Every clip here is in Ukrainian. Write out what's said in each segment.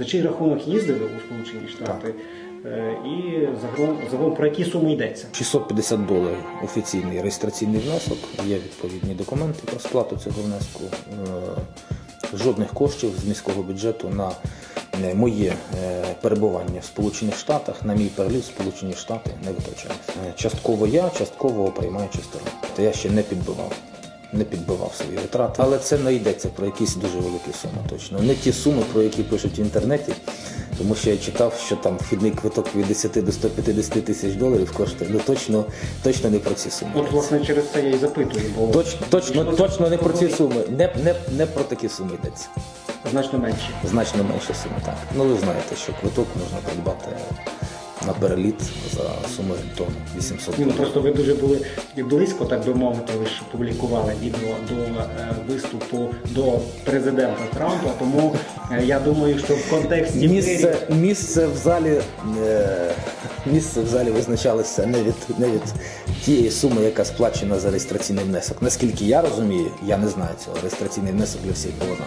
За чий рахунок їздили у Сполучені Штати? Е, І загалом, загалом про які суми йдеться? 650 доларів офіційний реєстраційний внесок. Є відповідні документи про сплату цього внеску. Е, Жодних коштів з міського бюджету на е, моє перебування в Сполучених Штатах, на мій переліт в Сполучені Штати не витрачається. Частково я, частково приймаючи сторону. Та я ще не підбивав. Не підбивав свої витрати, але це не йдеться про якісь дуже великі суми. Точно не ті суми, про які пишуть в інтернеті, тому що я читав, що там вхідний квиток від 10 до 150 тисяч доларів коштує. Ну точно, точно не про ці суми. От, власне, через це я і запитую, бо Точно, точно, точно не про ці суми. Не, не, не про такі суми йдеться. значно менші. Значно менше суми. Так. Ну ви знаєте, що квиток можна придбати на переліт за сумою то 800 Ні, ну просто ви дуже були близько, так би мовити, ви ж публікували відео до е, виступу до президента Трампа. Тому е, я думаю, що в контексті Місце, місце в залі е, місце в залі визначалося не від не від тієї суми, яка сплачена за реєстраційний внесок. Наскільки я розумію, я не знаю цього. Реєстраційний внесок для всіх однаковий.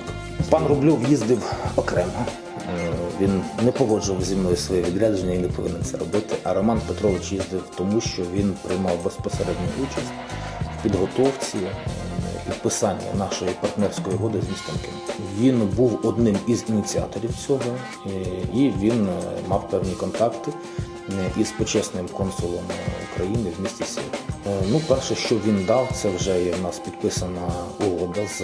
Пан Рубльов їздив окремо. Е, Він не погоджував зі мною своє відрядження і не повинен це робити. А Роман Петрович їздив тому, що він приймав безпосередню участь в підготовці підписання нашої партнерської угоди з містом Києвом. Він був одним із ініціаторів цього, е, і він е, мав певні контакти е, із почесним консулом України в місті. Е, Ну, перше, що він дав, це вже є в нас підписана угода з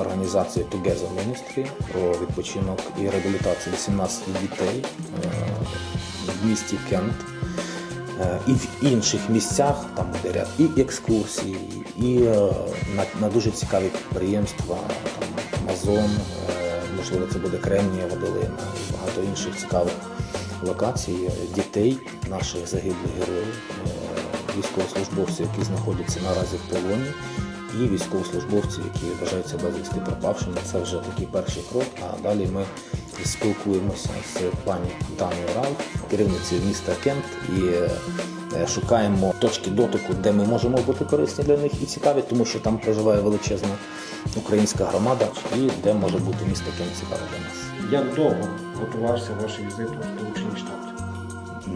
організацією Together Ministry про відпочинок і реабілітацію 18 дітей в місті Кент. Е, і в інших місцях там буде ряд і екскурсій, і е, на, на дуже цікаві підприємства, там Амазон, е, можливо, це буде Кремнієва долина і багато інших цікавих локацій дітей, наших загиблих героїв, військовослужбовців, які знаходяться наразі в полоні. І військовослужбовці, які вважаються безвісти пропавшими, це вже такий перший крок. А далі ми спілкуємося з пані Таною Ралф, керівницею міста Кент, і е, шукаємо точки дотику, де ми можемо бути корисні для них і цікаві, тому що там проживає величезна українська громада, і де може бути місто Кент цікаве для нас. Як довго готувався ваш візит у Сполучені Штати?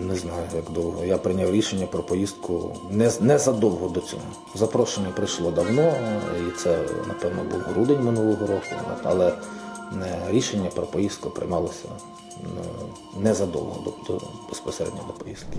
Не знаю, як довго. Я прийняв рішення про поїздку не, не задовго до цього. Запрошення прийшло давно, і це, напевно, був грудень минулого року, але е, рішення про поїздку приймалося ну, незадовго до, до безпосередньо до поїздки.